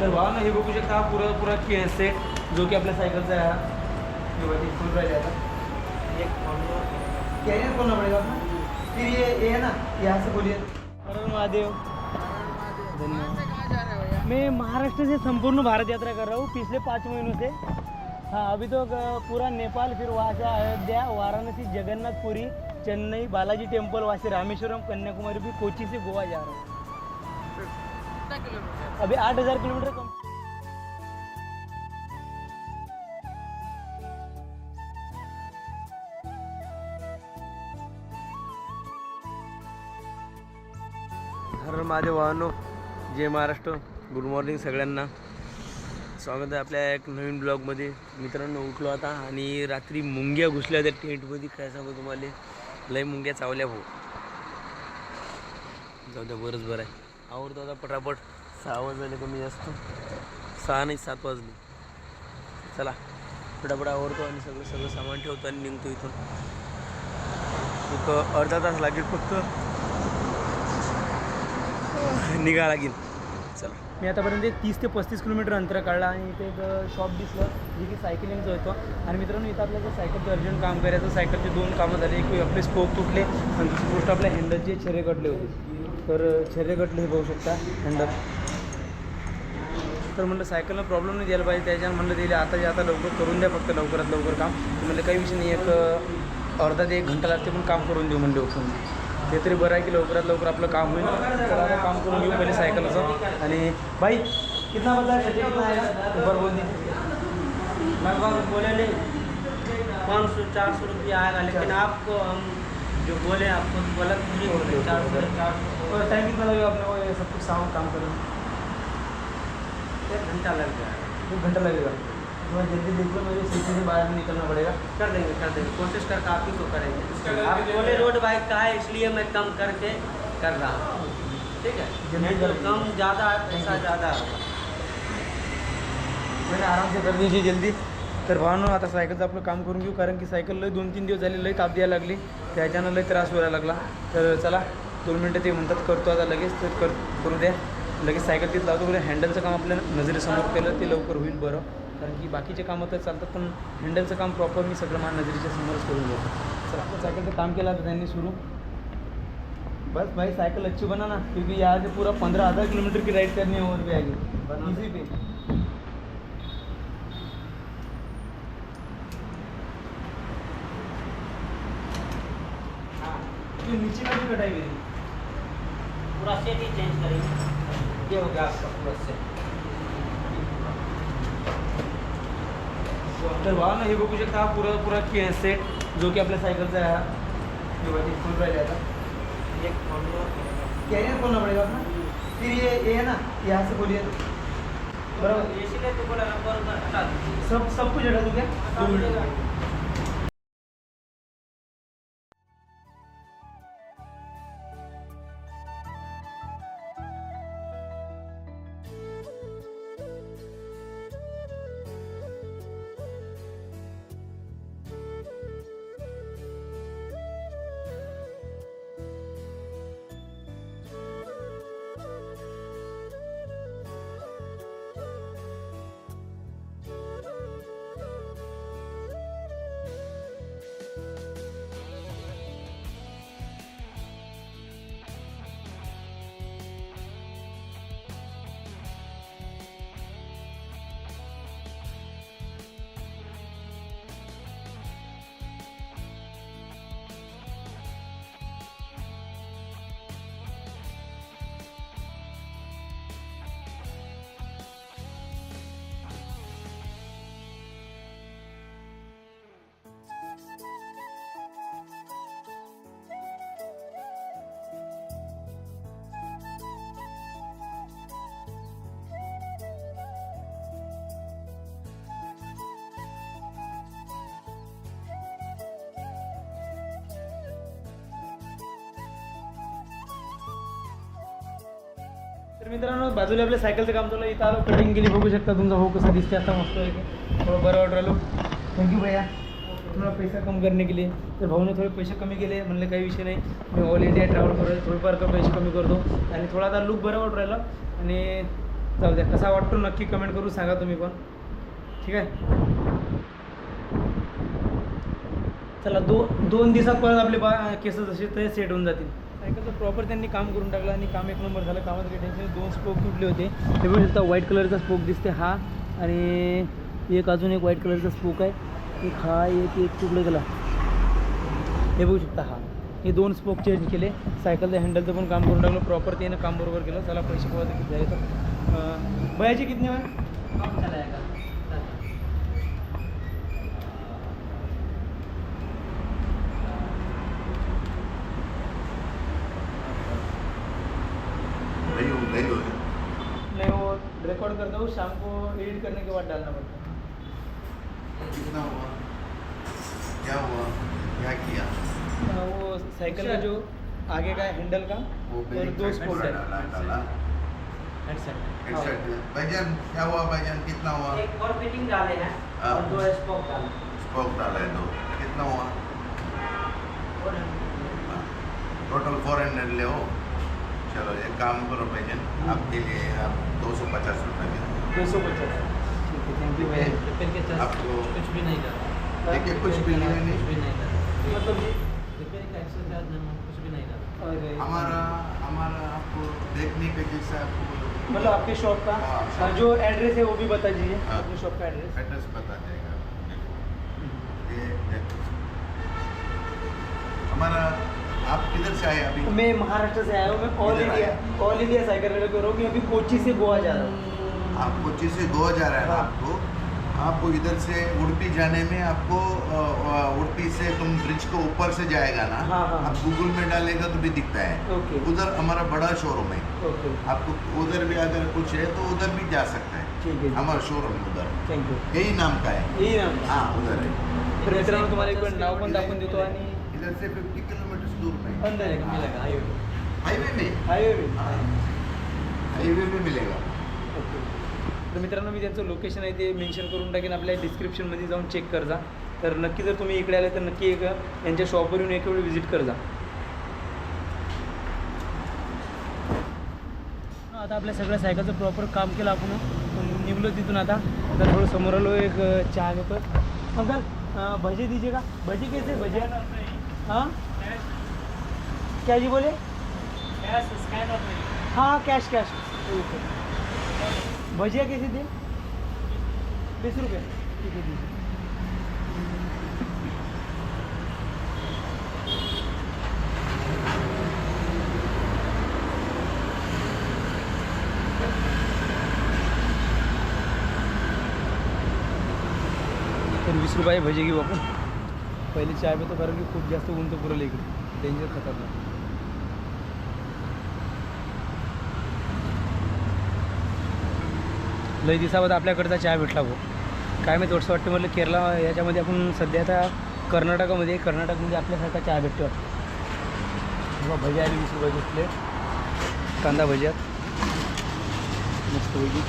तर भावानं हे बघू शकता हा पुरा पुरा केस सेट जो की आपल्या सायकलचा आहे हा. फुल राहिले आता. कॅरियर खोलना पड़ेगा फिर ये ये है ना यहाँ से बोलिए हर महादेव. धन्यवाद. मैं महाराष्ट्र से संपूर्ण भारत यात्रा कर रहा हूँ पिछले पाँच महीनों से हाँ अभी तो पूरा नेपाल फिर वहाँ से अयोध्या वाराणसी जगन्नाथपुरी चेन्नई बालाजी टेम्पल वहाँ से रामेश्वरम कन्याकुमारी भी कोची से गोवा जा रहा हूँ. अभी आठ हज़ार किलोमीटर कम. हर माझे वाहनो जय महाराष्ट्र गुड मॉर्निंग सगळ्यांना. स्वागत आहे आपल्या एक नवीन ब्लॉगमध्ये मित्रांनो उठलो आता आणि रात्री मुंग्या घुसल्या त्या टेंटमध्ये काय सांगू तुम्हाला? लय मुंग्या चावल्या भाऊ. जाऊ द्या बरंच बरं आहे. आवडतो आता पटापट. सहा वाजले कमी जास्त. सहा नाही सात वाजले. चला पटापट आवडतो आणि सगळं सगळं सामान ठेवतो आणि निघतो इथून. एक अर्धा तास लागेल फक्त. निघा लागेल. चला. मी आतापर्यंत एक तीस ते पस्तीस किलोमीटर अंतर काढला आणि इथे एक शॉप दिसलं जे की सायकलिंगचं होतं. आणि मित्रांनो इथं आपल्याला सायकलचं अर्जंट काम करायचं सायकलचे दोन कामं झाले. एक आपले स्पोक तुटले आणि दुसरी गोष्ट आपल्या हँडलचे छेरे कटले होते. तर छेरे कटले हे बघू शकता हँडल तर म्हणलं सायकलला प्रॉब्लेम नाही द्यायला पाहिजे त्याच्यानं म्हणलं दिले आता जे आता लवकर करून द्या फक्त लवकरात लवकर काम. म्हणलं काही विषय नाही एक अर्धा ते एक घंटा लागते पण काम करून देऊ म्हणले उठून ते तरी बरं आहे की लवकरात लवकर आपलं काम होईल. तर आता काम करून घेऊ पहिले सायकलचं आणि भाई कितना बदला है खर्चे ऊपर बोल लगभग बोले नहीं। पाँच सौ चार सौ रुपया आएगा लेकिन आपको हम जो बोले आपको गलत नहीं बोले चार सौ चार सौ और टाइम कितना लगेगा अपने को ये सब कुछ सामान काम करने में एक घंटा लग जाएगा एक घंटा लगेगा। थोड़ा जल्दी देख लो मुझे सिटी से बाहर निकलना पड़ेगा। कर देंगे कर देंगे। कोशिश करके आप ही को करेंगे आप बोले रोड बाइक का है इसलिए मैं कम करके कर रहा हूँ। ठीक है? नहीं तो कम ज़्यादा है पैसा ज़्यादा। होगा मैंने आराम से कर दीजिए जल्दी। तर भावानं आता सायकलचं आपलं काम करून घेऊ कारण की सायकल लय दोन तीन दिवस झाले लय ताप द्यायला लागली. त्याच्यानं लय त्रास व्हायला लागला. तर चला दोन मिनटं ते म्हणतात करतो आता लगेच तर कर करू द्या. लगेच सायकल तिथं लावतो बरं हँडलचं काम आपल्या नजरेसमोर केलं ते लवकर होईल बरं. कारण की बाकीचे कामं तर चालतात पण हँडलचं काम प्रॉपर मी सगळं माझ्या नजरेच्या समोरच करून घेतो. चला आपलं सायकलचं काम केलं आता त्यांनी सुरू. बस भाई साइकिल अच्छी बना ना क्योंकि यहाँ से पूरा पंद्रह हज़ार किलोमीटर की राइड करनी है और भी आगे इजी पे. ये नीचे का भी कटाई हुई पूरा सेट ही चेंज करेंगे ये हो गया आपका पूरा सेट तर भावा ना हे बघू शकता हा पुरा पुरा के सेट जो की आपल्या सायकलचा आहे हा हे बघा, फुल राहिले आता एक कैरियर खोलना पड़ेगा अपना? फिर ये ये है ना यहाँ से बोलिए बराबर। तो दीजिए सब सब कुछ हटा दूँ क्या? तर मित्रांनो बाजूला आपल्या सायकलचं काम चालू इथं आलो कटिंग केली बघू शकता तुमचा हो कसं दिसते आता मस्त आहे. थोडं बरं वाटू राहिलो. थँक्यू भैया. थोडा पैसा कम करणे गेले तर भाऊने थोडे पैसे कमी केले. म्हणले काही विषय नाही. मी ऑल इंडिया ट्रॅव्हल करतो थोडेफार का पैसे कमी करतो. आणि थोडा आता लुक बरं वाटू राहिला. आणि जाऊ द्या. कसा वाटतो नक्की कमेंट करून सांगा तुम्ही पण. ठीक आहे? चला दो दोन दिवसात परत आपले बा केस जसे ते सेट होऊन जातील. सायकलचं प्रॉपर त्यांनी काम करून टाकलं आणि काम एक नंबर झालं. कामात काही टेन्शन दोन स्पोक तुटले होते. ते बघू शकता व्हाईट कलरचा स्पोक दिसते हा. आणि एक अजून एक व्हाईट कलरचा स्पोक आहे. एक हा एक एक तुकडे गेला हे बघू शकता हा. हे दोन स्पोक चेंज केले. सायकलचं हँडलचं पण काम करून टाकलं. प्रॉपर त्यानं काम बरोबर केलं. चला पैसे पोहा किती झाले तर बयाचे किती वेळ एडिट करने के बाद डालना पड़ता है। कितना हुआ? क्या हुआ? क्या किया? अ, वो साइकिल का जो आगे का हैंडल का वो और दो स्पोक है डाला डाला। हेडसेट हेडसेट भाईजान क्या हुआ भाईजान? कितना हुआ? एक और फिटिंग डाले हैं हाँ। और दो स्पोक डाले स्पोक डाला है दो। कितना हुआ? Total four hundred. ले हो चलो एक काम करो भाईजान आपके लिए आप दो सौ पचास रुपये दे सौ पचास थैंक यू भैया रिपेयर के चार्ज आपको कुछ भी नहीं लगा देखिए कुछ भी नहीं कुछ भी नहीं मतलब ये का एक्स्ट्रा चार्ज कुछ भी नहीं लगा हमारा हमारा आपको देखने के जैसा आपको मतलब आपके शॉप का? हाँ, हाँ, जो एड्रेस है वो भी बता दीजिए। हाँ। अपने शॉप का एड्रेस एड्रेस बता देगा। ये हमारा आप किधर से आए अभी? मैं महाराष्ट्र से आया हूँ मैं all India all India cycle कर रहा हूँ अभी कोची से गोवा जा रहा हूँ। आप कोची से गोवा जा रहा है ना हाँ। आपको आपको इधर से उड़पी जाने में आपको उड़पी से तुम ब्रिज को ऊपर से जाएगा ना हाँ, हाँ। आप गूगल में डालेगा तो भी दिखता है। उधर हमारा बड़ा शोरूम है। आपको उधर भी अगर कुछ है तो उधर भी जा सकता है। हमारा शोरूम उधर। थँक्यू यही नाम का है। हाँ। उधर है। तर मित्रांनो तुम्हाला एक वेळ नाव पण दाखवून देतो आणि इधर से 50 किलोमीटर दूर में। अंदर आहे मिलेगा हाईवे हाईवे में? हायवे में। हाँ, हाईवे में मिलेगा। ओके। तर मित्रांनो मी त्यांचं लोकेशन आहे ते मेन्शन करून टाकेन. आपल्या डिस्क्रिप्शनमध्ये जाऊन चेक कर जा तर नक्की जर तुम्ही इकडे आले तर नक्की एक यांच्या शॉपवर येऊन एक वेळ व्हिजिट कर जा आता आपल्या सगळ्या सायकलचं प्रॉपर काम केलं आपण. पण निघलो तिथून आता. आता थोडं समोर आलो एक चहा घेतो. अंकल अ, भजे दीजिए का? भजी कैसे भजे? हाँ? क्या जी बोले? हाँ कैश कैश ओके. भजिया कैसे थे बीस रुपये ठीक है दीजिए तर वीस रुपये भजी घेऊ आपण. पहिले चाय पितो कारण की खूप जास्त ऊन तर पुरवलं इकडे. डेंजर खतरनाक. लई दिवसाबाद आपल्याकडचा चहा भेटला भाऊ. काय मी थोडंसं वाटतं म्हटलं केरला याच्यामध्ये आपण सध्या आता कर्नाटकामध्ये कर्नाटकमध्ये आपल्यासारखा चहा भेटतो वाटतं. भजी आली वीस रुपये घेतले. कांदा भज्यात मस्त पैकी.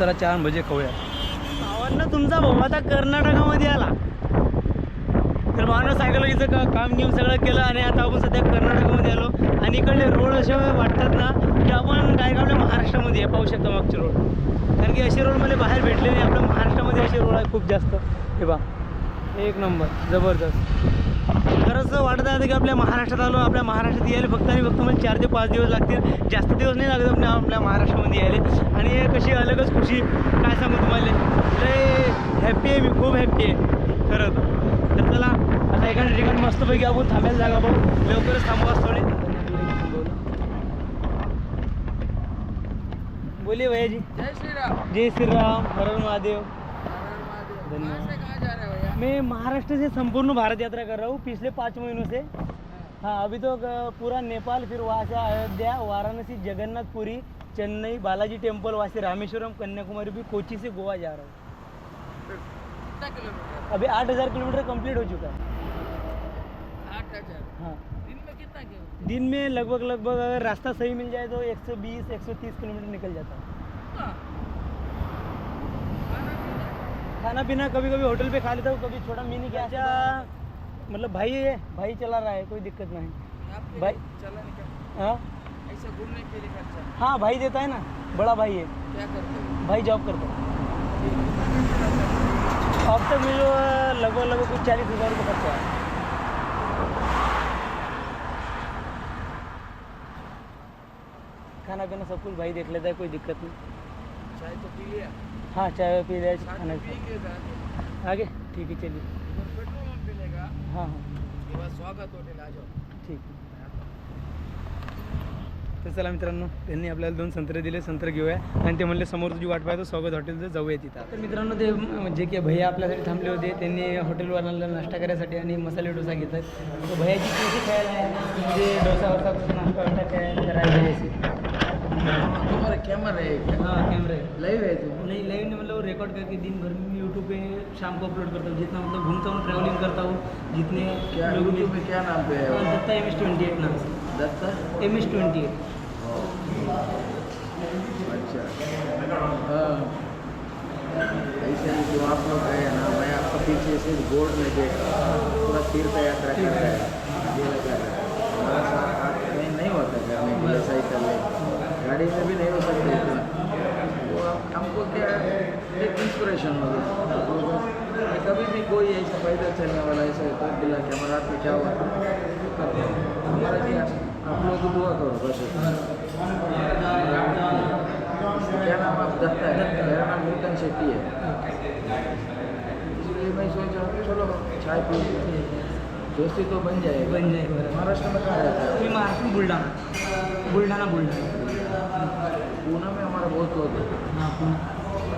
चला चार आणि भजे खाऊया. भावांना तुमचा भाऊ आता कर्नाटकामध्ये आला. तर भावानं सायकोलॉजीचं का काम घेऊन सगळं केलं आणि आता आपण सध्या कर्नाटकामध्ये आलो. आणि इकडले रोड असे वाटतात ना की आपण काय आपल्या महाराष्ट्रामध्ये पाहू शकतो मागचे रोड. कारण की असे रोड मला बाहेर भेटले नाही आपल्या महाराष्ट्रामध्ये असे रोड आहे खूप जास्त. हे बा एक नंबर जबरदस्त. खरंच वाटत आहे की आपल्या महाराष्ट्रात आलो आपल्या महाराष्ट्रात यायला फक्त आणि फक्त मला चार ते पाच दिवस लागतील. जास्त दिवस नाही लागत आपल्या आपल्या महाराष्ट्रामध्ये यायला. आणि हे कशी अलगच खुशी. काय सांगू तुम्हाला? लय हॅप्पी आहे मी खूप हॅप्पी आहे. खरं तर चला आता एखाद्या ठिकाणी मस्तपैकी आपण थांबायला जागा बघू लवकरच थांबवा थोडे. बोलिए भैया जी जय श्री राम जय श्री राम हर हर महादेव हर महादेव धन्यवाद। से मैं महाराष्ट्र से संपूर्ण भारत यात्रा कर रहा हूँ पिछले पाँच महीनों से। हाँ अभी तो पूरा नेपाल फिर वहाँ से अयोध्या वाराणसी जगन्नाथपुरी चेन्नई बालाजी टेंपल वहाँ से रामेश्वरम कन्याकुमारी भी कोची से गोवा जा रहा हूँ। अभी आठ हज़ार किलोमीटर कंप्लीट हो चुका है। आठ हज़ार? हाँ। दिन में कितना दिन में लगभग लगभग अगर रास्ता सही मिल जाए तो 120 130 किलोमीटर निकल जाता है। हाँ। खाना पीना कभी कभी होटल पे खा लेता हूँ कभी छोटा मिनी क्या मतलब भाई है भाई चला रहा है कोई दिक्कत नहीं। भाई- चला हाँ? ऐसा घूमने के लिए खर्चा। हाँ भाई देता है ना बड़ा भाई है। क्या करते हो? भाई जॉब करता है। है? अब तक मुझे लगभग लगभग कुछ चालीस हज़ार रुपये खर्चा है खाना पीना सब कुछ भाई देख लेता है कोई दिक्कत नहीं। चाय तो पी लिया। हाँ चाय वाय पी लिया खाना पिएंगे आगे ठीक है चलिए। पेट्रोल पंप मिलेगा हाँ हाँ। स्वागत होटल आ जाओ। ठीक आहे तर चला मित्रांनो त्यांनी आपल्याला दोन संत्रे दिले संत्रे घेऊया. आणि ते म्हणले समोर तुझी वाट पाहतो स्वागत हॉटेलचं जाऊया तिथं. तर मित्रांनो ते जे की भैया आपल्यासाठी थांबले होते त्यांनी हॉटेलवाल्याला नाश्ता करायसाठी आणि मसाले डोसा घेत आहेत तर भैयाची कशी खायला आहे. म्हणजे डोसा वसा नाश्ता वाश्ता काय करायला तुम्हारा कैमरा है हाँ कैमरा है। लाइव है तुम? नहीं लाइव नहीं मतलब रिकॉर्ड करके दिन भर में यूट्यूब पे शाम को अपलोड करता हूँ। जितना मतलब घूमता हूँ ट्रैवलिंग करता हूँ जितने क्या लोग यूट्यूब में क्या नाम पे है Datta M S twenty eight नाम से। Datta? M S twenty eight अच्छा। हाँ। ऐसे ही जो आप लोग गए ना मैं आपका पीछे से बोर्ड में देखा पूरा तीर्थ यात्रा कर रहा है। ये लगा है। हाथ कहीं नहीं होता करने के लिए साइकिल ले। गाड़ी में भी नहीं हो सकते वो हमको क्या एक इंस्पिरेशन हो मैं कभी भी कोई ऐसा पैदल चलने वाला ऐसा कर दिला कि हमारा हाथ क्या हुआ तो। हमारा क्या आप लोग दुआ करो बस क्या नाम आप दत्ता है। मेरा नाम नूतन शेट्टी है। इसलिए मैं सोच रहा हूँ चलो चाय पी दोस्ती तो बन जाएगी। बन जाएगी। महाराष्ट्र में कहाँ रहता है? मी महाराष्ट्र बुलढाणा बुलढाणा पूना में हमारा बहुत लोग है। हाँ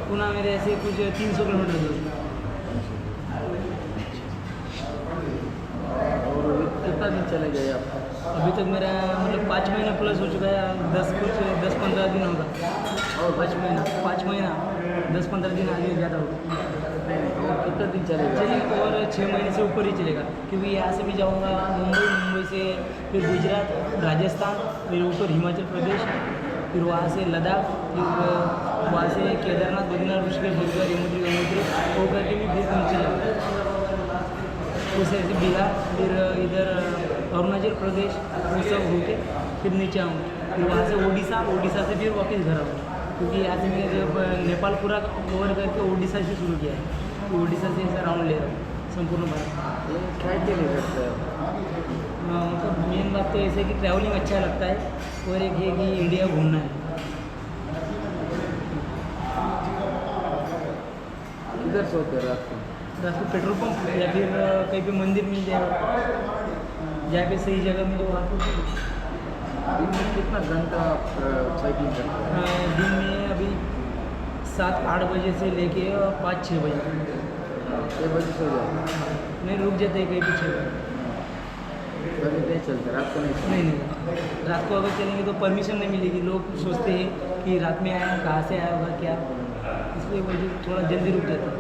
पुणे मेरे ऐसे कुछ तीन सौ किलोमीटर दूर। और कितना दिन चले गए आप? अभी तक मेरा मतलब पाँच महीना प्लस हो चुका है दस कुछ दस पंद्रह दिन होगा। और पाँच महीना पाँच महीना दस पंद्रह दिन आगे ज़्यादा होगा कितना दिन चले गए? चलिए और छः महीने से ऊपर ही चलेगा क्योंकि यहाँ से भी जाऊँगा मुंबई मुंबई से फिर गुजरात राजस्थान फिर ऊपर हिमाचल प्रदेश फिर वहाँ से लद्दाख, फिर वहाँ से केदारनाथ, बद्रीनाथ, ऋषिकेश हरिद्वार यमुनोत्री गंगोत्री वो करके भी फिर जाऊँगा उस ऐसे बिहार, फिर इधर अरुणाचल प्रदेश, वो सब होके फिर नीचे आऊँ। फिर वहाँ से उड़ीसा उड़ीसा से फिर वापस घर आऊँ। क्योंकि यहाँ से मैंने जब नेपाल पूरा कवर करके उड़ीसा से शुरू किया है। उड़ीसा से ऐसा राउंड ले रहा हूँ, संपूर्ण भारत। क्या के मतलब मेन बात तो ऐसे है कि ट्रैवलिंग अच्छा लगता है और एक ये कि इंडिया घूमना है। किधर सोते हो रात को? रात को पेट्रोल पंप या फिर कहीं पे मंदिर मिल जाए। जहाँ पे सही जगह मिले वहाँ में कितना घंटा साइकिलिंग करते हो? दिन में अभी सात आठ बजे से लेके पाँच छः बजे। छः बजे सो जाओ नहीं रुक जाते हैं कहीं पे नहीं चलते रात को नहीं चलते नहीं नहीं रात को अगर चलेंगे तो परमिशन नहीं मिलेगी। लोग सोचते हैं कि रात में आया कहाँ से आया होगा क्या? इसलिए मुझे थोड़ा जल्दी रुक जाता है।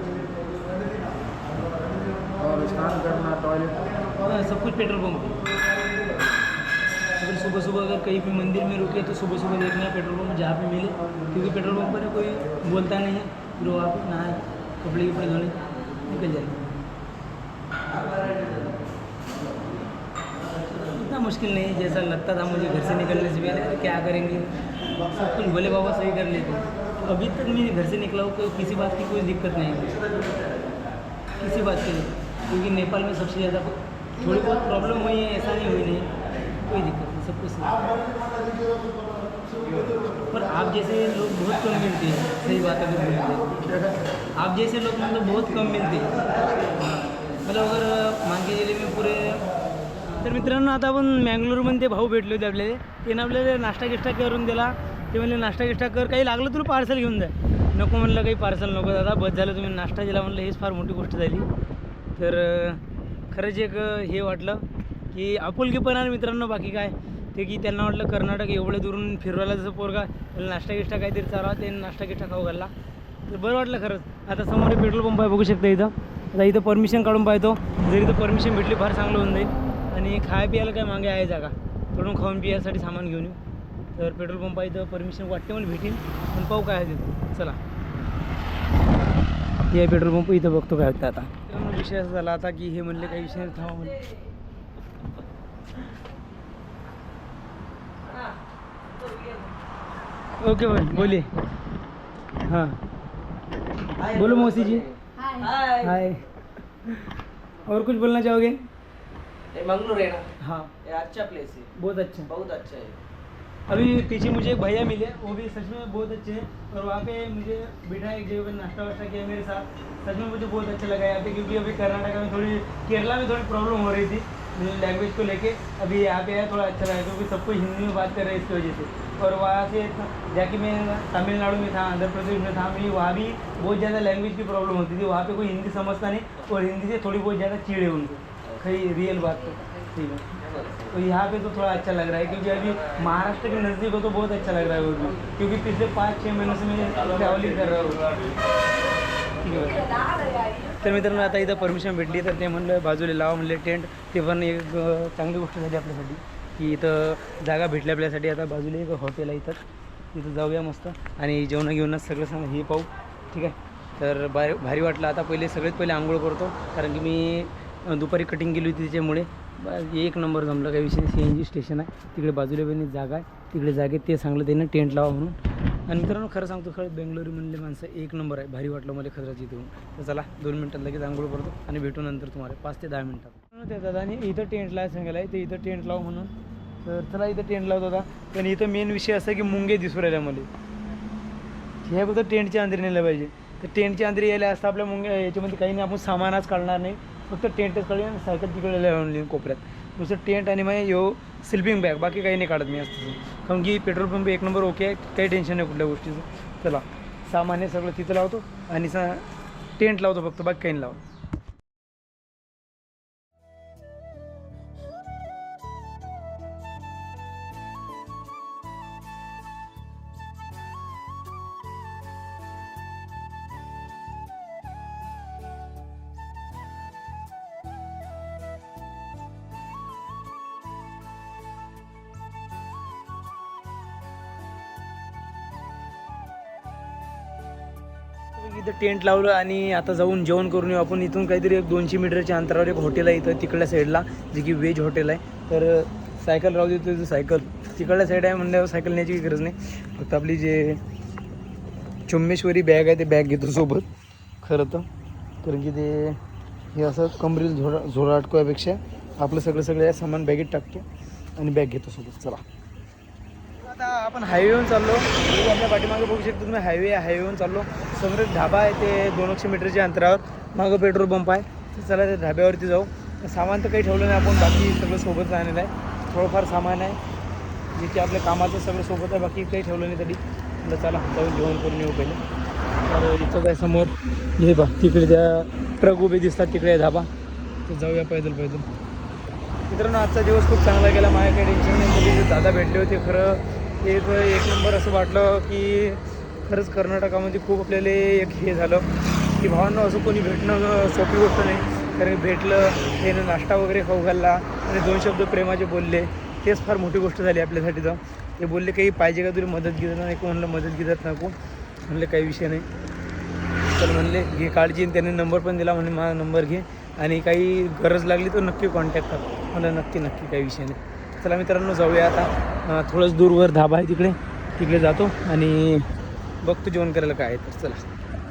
और स्नान करना टॉयलेट हाँ, सब कुछ पेट्रोल पम्प अगर सुबह सुबह अगर कहीं भी मंदिर में रुके तो सुबह सुबह देखना है पेट्रोल पम्प जहाँ पे मिले। क्योंकि पेट्रोल पम्प पर कोई बोलता नहीं है। फिर वो आप नहाए कपड़े कपड़े धोने निकल जाएँगे। मुश्किल नहीं जैसा लगता था मुझे घर से निकलने से पहले क्या करेंगे? सब कुछ भोले बाबा सही कर लेते अभी तक मैं घर से निकला हूँ तो किसी बात की कोई दिक्कत नहीं है। किसी बात की क्योंकि नेपाल में सबसे ज़्यादा थोड़ी बहुत प्रॉब्लम हुई है, ऐसा नहीं हुई नहीं, कोई दिक्कत नहीं, सब कुछ पर आप जैसे लोग बहुत कम मिलते हैं, सही बात अगर बोलते आप जैसे लोग मतलब बहुत कम मिलते हैं। मतलब अगर मान के ज़िले में पुरे तर मित्रांनो आता आपण मँगलोरमध्ये ते भाऊ भेटले होते आपल्याला. त्यानं आपल्याला नाश्ता गिष्टा करून दिला. ते म्हणले नाश्ता गिष्टा कर काही लागलं तुला पार्सल घेऊन जा. नको म्हणलं काही पार्सल नको दादा बस झालं तुम्ही नाश्ता दिला म्हणलं हेच फार मोठी गोष्ट झाली. तर खरंच एक हे वाटलं की आपुलकीपणा आणि मित्रांनो बाकी काय? ते की त्यांना वाटलं कर्नाटक एवढं दुरून फिरवायला जसं पोरगा त्याला नाश्ता गिष्टा काहीतरी चालवा. त्यांनी नाश्ता गिष्टा खाऊ घालला तर बरं वाटलं खरंच. आता समोर पेट्रोल पंप आहे बघू शकता इथं. आता इथं परमिशन काढून पाहतो. जर इथं परमिशन भेटली फार चांगलं होऊन जाईल. आणि खाय प्यायला काय मागे आहे जागा. थोडं खाऊन पियासाठी सामान घेऊन येऊ. तर पेट्रोल पंप आहे इथं परमिशन वाटते मला भेटेल. पण पाहू काय आहे तिथं चला. हे पेट्रोल पंप इथं बघतो काय होतं आता. विषय असा झाला आता की हे म्हणले काही विषय नाही, थांबा म्हणले. ओके भाई बोलिए हाँ. बोलो मौसी जी हाय हाय और कुछ बोलना चाहोगे? ये मंगलूर है ना? हाँ। ये अच्छा प्लेस है। बहुत अच्छा बहुत अच्छा है। अभी पीछे मुझे एक भैया मिले वो भी सच में बहुत अच्छे हैं और वहाँ पे मुझे बिठा एक जगह नाश्ता वाश्ता किया मेरे साथ। सच में मुझे बहुत अच्छा लगा यहाँ पे क्योंकि अभी कर्नाटका में थोड़ी केरला में थोड़ी प्रॉब्लम हो रही थी लैंग्वेज को लेके। अभी यहाँ पे आया थोड़ा अच्छा लगा क्योंकि सब कोई हिंदी में बात कर रहे हैं इसकी वजह से। और वहाँ से जाके मैं तमिलनाडु में था आंध्र प्रदेश में था मैं वहाँ भी बहुत ज़्यादा लैंग्वेज की प्रॉब्लम होती थी। वहाँ पे कोई हिंदी समझता नहीं और हिंदी से थोड़ी बहुत ज़्यादा चिड़े उनको। कहीं रियल बात तो. ठीक है तो यहाँ पे तो थोड़ा अच्छा लग रहा है क्योंकि अभी महाराष्ट्र के नज़दीक हो तो बहुत अच्छा लग रहा है वो भी क्योंकि पिछले पाँच छः महीने से मैं ट्रॅव्हलिंग कर रहा हूँ। ठीक आहे तर मित्रांनो आता इथं परमिशन भेटली तर ते म्हणलं बाजूला लावा म्हणले टेंट ते पण एक चांगली गोष्ट झाली आपल्यासाठी की इथं जागा भेटली आपल्यासाठी. आता बाजूला एक हॉटेल आहे इथं. तिथं जाऊया मस्त. आणि जेवण घेऊनच सगळं सांग हे पाहू. ठीक आहे. तर भारी भारी वाटलं. आता पहिले सगळ्यात पहिले आंघोळ करतो कारण की मी दुपारी कटिंग केली होती त्याच्यामुळे. एक नंबर जमलं काही विषय सी एन जी स्टेशन आहे. तिकडे बाजूला पण जागा आहे. तिकडे जागेत ते सांगलं त्यानं टेंट लावा म्हणून. आणि मित्रांनो खरं सांगतो खरं बेंगलोरी म्हणले माणसं एक नंबर आहे. भारी वाटलं मला खरंच इथे तर चला दोन मिनटात लगेच आंघोळ करतो आणि भेटू नंतर तुम्हाला. पाच ते दहा मिनटात. त्या दादाने इथं टेंट लावायला सांगायला आहे ते इथं टेंट लाव म्हणून. तर चला इथं टेंट लावत होता पण इथं मेन विषय असा की मुंगे दिसू राहिल्या मला. ह्या फक्त टेंटची अंदरी नेलं पाहिजे. तर टेंटची अंदरी यायला असतं आपल्या मुंग्या याच्यामध्ये काही नाही. आपण सामानच काढणार नाही. फक्त टेंटच काढली आणि सायकल तिकडे लावून कोपऱ्यात. नुसतं टेंट आणि मग यो स्लिपिंग बॅग बाकी काही नाही काढत मी असतं कारण की पेट्रोल पंप एक नंबर ओके आहे काही टेन्शन नाही कुठल्या गोष्टीचं. चला सामान्य सगळं तिथं लावतो आणि सा टेंट लावतो फक्त बाकी काही नाही लावतो. इथं टेंट लावलं आणि आता जाऊन जेवण करून येऊ. आपण इथून काहीतरी एक दोनशे मीटरच्या अंतरावर एक हॉटेल आहे इथं तिकडल्या साईडला जे की व्हेज हॉटेल आहे. तर सायकल राहू देतो तिथं सायकल तिकडल्या साईड आहे म्हणल्यावर सायकल न्यायची काही गरज नाही. फक्त आपली जे चुम्मेश्वरी बॅग आहे ते बॅग घेतो सोबत. खरं तर. कारण की ते हे असं कमरील झोडा झोडा अटकवायपेक्षा आपलं सगळं सगळं या सामान बॅगेत टाकतो आणि बॅग घेतो सोबत. चला. आता आपण हायवेवरून चाललो. आपल्या पाठीमागे बघू शकतो तुम्ही हायवे हायवेवरून चाललो. समोर ढाबा आहे ते दोनशे मीटरच्या अंतरावर. मागं पेट्रोल पंप आहे. तर चला त्या ढाब्यावरती जाऊ. सामान तर काही ठेवलं नाही आपण बाकी सगळं सोबत आणलेलं आहे. थोडंफार सामान आहे. जे की आपल्या कामाचं सगळं सोबत आहे बाकी काही ठेवलं नाही तरी. म्हटलं चला जाऊन जेवण करून येऊ पहिले. तर इथं काय समोर हे बा तिकडे त्या ट्रक उभे दिसतात तिकडे धाबा ढाबा. तर जाऊया पैदल पैदल. मित्रांनो आजचा दिवस खूप चांगला गेला. माझ्या काही टेन्शन नाही दादा भेटले होते. खरं एक एक नंबर असं वाटलं की खरंच कर्नाटकामध्ये खूप आपल्याला एक हे झालं की भावांना असं कोणी भेटणं सोपी गोष्ट नाही. कारण भेटलं हे नाश्ता वगैरे खाऊ घालला आणि दोन शब्द प्रेमाचे बोलले. तेच फार मोठी गोष्ट झाली आपल्यासाठी तर. ते बोलले काही पाहिजे का तुला मदत घेत नाही म्हणलं मदत घेतात नको. म्हणलं काही विषय नाही. तर म्हणले घे काळजी आणि नंबर पण दिला म्हणजे माझा नंबर घे. आणि काही गरज लागली तर नक्की कॉन्टॅक्ट कर. म्हणलं नक्की नक्की काही विषय नाही. चला मित्रांनो जाऊया आता. थोडंच दूरवर धाबा आहे तिकडे. तिकडे जातो. आणि बघतो जेवण करायला काय तर. चला.